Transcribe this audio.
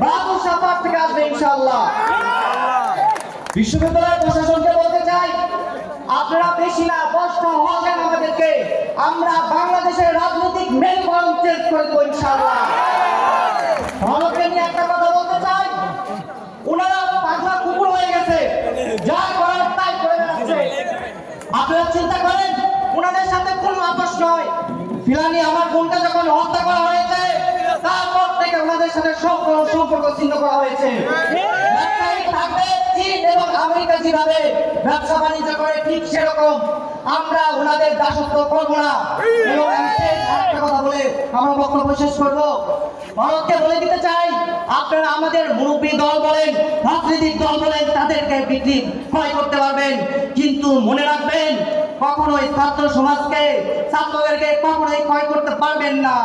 বাবু supper থেকে আসবে ইনশাআল্লাহ। বিশ্ববিদ্যালয় প্রশাসনকে বলতে চাই, আপনারা বেশি না, কষ্ট হবেন আমাদেরকে। আমরা বাংলাদেশের রাজনৈতিক মেরুকরণ চেঞ্জ করে দেবো ইনশাআল্লাহ। ভারতকে নিয়ে একটা কথা বলতে চাই, ওনারা পাগলা কুকুর হয়ে গেছে, যা করার তাই করে বেড়াচ্ছে। আপনারা চিন্তা করেন, ওনাদের সাথে কোনো আপোষ নয়। ফিলানি, আমার বোনটা যখন হত্যা করা থেকে সাথে সম্পর্ক সম্পর্ক ছিন্ন করা হয়েছে। চীন এবং আমেরিকা যেভাবে ব্যবসা বাণিজ্য করে ঠিক সেরকম আমরা ওনাদের দাসত্ব করব না। এবং একটা কথা বলে আমার বক্তব্য শেষ করব। ভারতকে বলে দিতে চাই আপনারা আমাদের মুরব্বী দল বলেন রাজনৈতিক দল বলেন তাদেরকে বিক্রি ক্রয় করতে পারবেন। কিন্তু মনে রাখবেন কখনোই ছাত্র সমাজকে ছাত্রদেরকে কখনোই ক্রয় করতে পারবেন না।